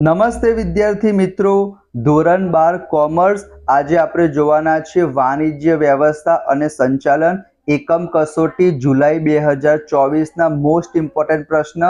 નમસ્તે વિદ્યાર્થી મિત્રો. ધોરણ બાર કોમર્સ. આજે આપણે જોવાના છે વાણિજ્ય વ્યવસ્થા અને સંચાલન. એકમ કસોટી જુલાઈ બે હજાર ચોવીસના મોસ્ટ ઇમ્પોર્ટન્ટ પ્રશ્ન.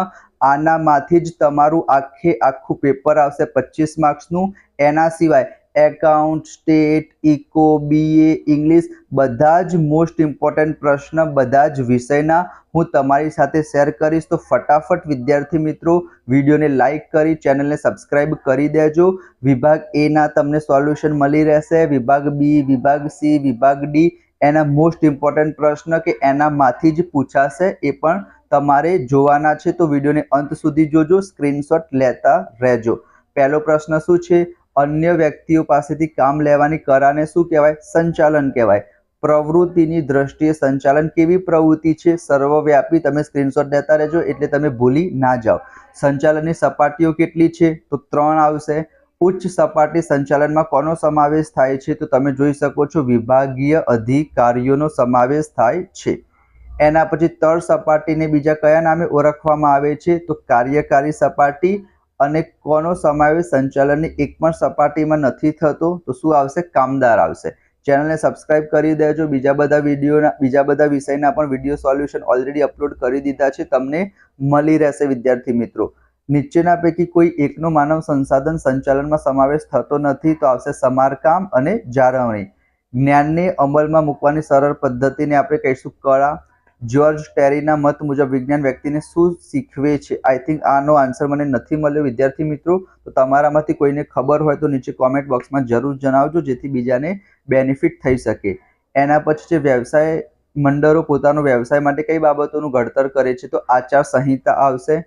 આનામાંથી જ તમારું આખે આખું પેપર આવશે પચીસ માર્ક્સનું એના સિવાય account state eco BA English બધા જ મોસ્ટ ઇમ્પોર્ટન્ટ પ્રશ્ન, બધા જ વિષયના હું તમારી સાથે શેર કરીશ. તો ફટાફટ વિદ્યાર્થી મિત્રો, વિડીયોને લાઇક કરી ચેનલને સબસ્ક્રાઇબ કરી દેજો. વિભાગ એના તમને સોલ્યુશન મળી રહેશે. વિભાગ બી વિભાગ સી વિભાગ ડી એના મોસ્ટ ઇમ્પોર્ટન્ટ પ્રશ્ન કે એનામાંથી જ પૂછાશે, એ પણ તમારે જોવાના છે. તો વિડીયોને અંત સુધી જોજો સ્ક્રીનશોટ લેતા રહેજો. પહેલો પ્રશ્ન શું છે? અન્ય વ્યક્તિઓ પાસેથી કામ લેવાની કરાને શું કહેવાય? સંચાલન કહેવાય. પ્રવૃત્તિની દ્રષ્ટિએ સંચાલન કેવી પ્રવૃત્તિ છે? સર્વવ્યાપી તમે સ્ક્રીનશોટ લેતા રહેજો એટલે તમે ભૂલી ના જાઓ. સંચાલનની સપાટીઓ કેટલી છે? તો ત્રણ આવશે. ઉચ્ચ સપાટી સંચાલનમાં કોનો સમાવેશ થાય છે? તો તમે જોઈ શકો છો વિભાગીય અધિકારીઓનો સમાવેશ થાય છે. એના પછી તળ સપાટીને બીજા કયા નામે ઓળખવામાં આવે છે? તો કાર્યકારી સપાટી અને કોનો સમાવેશ સંચાલનની એક પણ સપાટીમાં નથી થતો, તો શું આવશે? કામદાર આવશે. ચેનલને સબસ્ક્રાઇબ કરી દેજો. બીજા બધા વિડીયોના, બીજા બધા વિષયના પણ વીડિયો સોલ્યુશન ઓલરેડી અપલોડ કરી દીધા છે. તમને મળી રહેશે, વિદ્યાર્થી મિત્રો. નીચેના પૈકી કોઈ એકનો માનવ સંસાધન સંચાલનમાં સમાવેશ થતો નથી, તો આવશે સમારકામ અને જાળવણી. જ્ઞાનને અમલમાં મૂકવાની સરળ પદ્ધતિને આપણે કહીશું કળા જ્યોર્જ ટેરીના મત મુજબ વિજ્ઞાન વ્યક્તિને શું શીખવે છે? આઈ થિંક આનો આન્સર મને નથી મળ્યો. વિદ્યાર્થી મિત્રો, તો તમારામાંથી કોઈને ખબર હોય તો નીચે કોમેન્ટ બોક્સમાં જરૂર જણાવજો, જેથી બીજાને બેનિફિટ થઈ શકે. એના પછી જે વ્યવસાય મંડળો પોતાનો વ્યવસાય માટે કઈ બાબતોનું ઘડતર કરે છે, તો આચાર સંહિતા આવશે.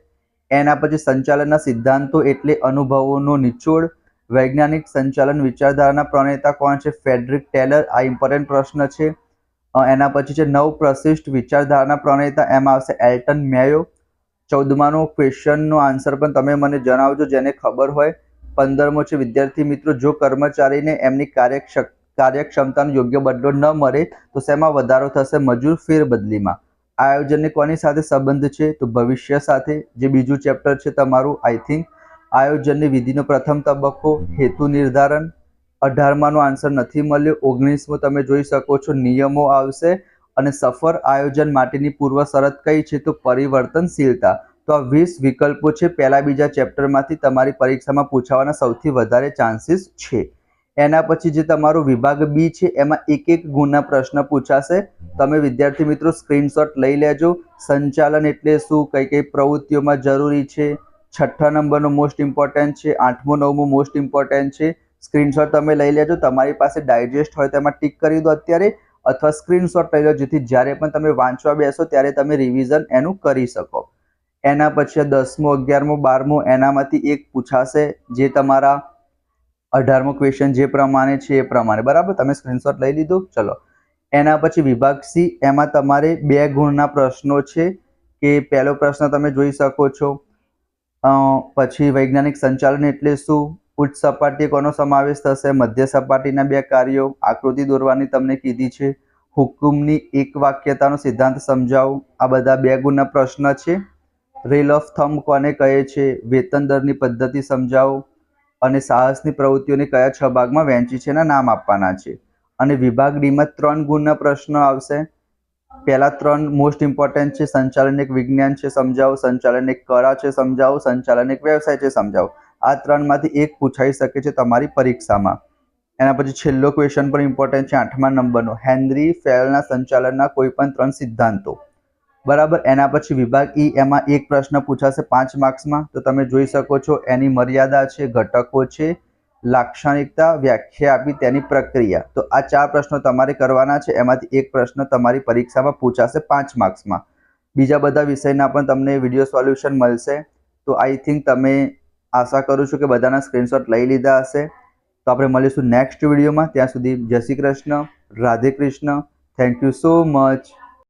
એના પછી સંચાલનના સિદ્ધાંતો એટલે અનુભવોનો નિચોડ. વૈજ્ઞાનિક સંચાલન વિચારધારાના પ્રણેતા કોણ છે? Frederick Taylor. આ ઇમ્પોર્ટન્ટ પ્રશ્ન છે. એના પછી છે નવ પ્રશિષ્ટ વિચારધારાના પ્રણેતા, એમાં આવશે એલ્ટન મેયો. ચૌદમાનો ક્વેશ્ચનનો આન્સર પણ તમે મને જણાવજો જેને ખબર હોય. પંદરમો છે, વિદ્યાર્થી મિત્રો, જો કર્મચારીને એમની કાર્યક્ષ કાર્યક્ષમતાનો યોગ્ય બદલો ન મળે, તો શેમાં વધારો થશે? મજૂર ફેરબદલીમાં. આયોજનને કોની સાથે સંબંધ છે? તો ભવિષ્ય સાથે. જે બીજું ચેપ્ટર છે, તમારું આઈ થિંક આયોજનની વિધિનો પ્રથમ તબક્કો, હેતુ નિર્ધારણ. અઢારમાનો આન્સર નથી મળ્યો. ઓગણીસમો તમે જોઈ શકો છો, નિયમો આવશે અને સફર આયોજન માટેની પૂર્વ શરત કઈ છે? તો પરિવર્તનશીલતા. તો આ વીસ વિકલ્પો છે. પહેલા બીજા ચેપ્ટરમાંથી તમારી પરીક્ષામાં પૂછાવાના સૌથી વધારે ચાન્સીસ છે. એના પછી જે તમારો વિભાગ બી છે, એમાં એક એક ગુણના પ્રશ્ન પૂછાશે. તમે વિદ્યાર્થી મિત્રો સ્ક્રીનશોટ લઈ લેજો. સંચાલન એટલે શું? કઈ કઈ પ્રવૃત્તિઓમાં જરૂરી છે? છઠ્ઠા નંબરનો મોસ્ટ ઇમ્પોર્ટન્ટ છે. આઠમો, નવમો મોસ્ટ ઇમ્પોર્ટન્ટ છે. સ્ક્રીનશોટ તમે લઈ લેજો. તમારી પાસે ડાયજેસ્ટ હોય તેમાં ટીક કરી દો અત્યારે, અથવા સ્ક્રીનશોટ લઈ લો, જેથી જ્યારે પણ તમે વાંચવા બેસો ત્યારે તમે રિવિઝન એનું કરી શકો. એના પછી દસમો, અગિયારમો, બારમો, એનામાંથી એક પૂછાશે જે તમારા અઢારમો ક્વેશ્ચન જે પ્રમાણે છે એ પ્રમાણે. બરાબર? તમે સ્ક્રીનશોટ લઈ લીધો. ચલો. એના પછી વિભાગ સી, એમાં તમારે બે ગુણના પ્રશ્નો છે કે પહેલો પ્રશ્ન તમે જોઈ શકો છો. પછી વૈજ્ઞાનિક સંચાલન એટલે શું? ઉચ્ચ સપાટી કોનો સમાવેશ થશે. મધ્ય સપાટીના બે કાર્યો આકૃતિ દોરવાની તમને કીધી છે. હુકુમની એક વાક્યતાનો સિદ્ધાંત સમજાવો. આ બધા બે ગુણના પ્રશ્ન છે. રેલ ઓફ થમ્બ કોને કહે છે? વેતન દરની પદ્ધતિ સમજાવો. અને સાહસની પ્રવૃત્તિઓને કયા છ ભાગમાં વહેંચી છે એના નામ આપવાના છે. અને વિભાગ ડીમાં ત્રણ ગુણના પ્રશ્નો આવશે. પહેલા ત્રણ મોસ્ટ ઇમ્પોર્ટન્ટ છે. સંચાલન એક વિજ્ઞાન છે, સમજાવો. સંચાલન એક કળા છે, સમજાવો. સંચાલન એક વ્યવસાય છે, સમજાવો. આ ત્રણમાંથી એક પૂછાઈ શકે છે તમારી પરીક્ષામાં. એના પછી છેલ્લો ક્વેશ્ચન પણ ઇમ્પોર્ટન્ટ છે, આઠમા નંબરનો. હેનરી ફેલના સંચાલનના કોઈ પણ ત્રણ સિદ્ધાંતો. બરાબર? એના પછી વિભાગ ઈ એમાં એક પ્રશ્ન પૂછાશે પાંચ માર્ક્સમાં. તો તમે જોઈ શકો છો, એની મર્યાદા છે, ઘટકો છે, લાક્ષણિકતા, વ્યાખ્યા આપી તેની પ્રક્રિયા. તો આ ચાર પ્રશ્નો તમારે કરવાના છે. એમાંથી એક પ્રશ્ન તમારી પરીક્ષામાં પૂછાશે પાંચ માર્ક્સમાં. બીજા બધા વિષયના પણ તમને વીડિયો સોલ્યુશન મળશે. તો આઈ થિંક તમે આશા કરું છું કે બધાના સ્ક્રીનશોટ લઈ લીધા હશે. તો આપણે મળીશું નેક્સ્ટ વિડીયોમાં ત્યાં સુધી જય Shri Krishna, Radhe Krishna. Thank you so much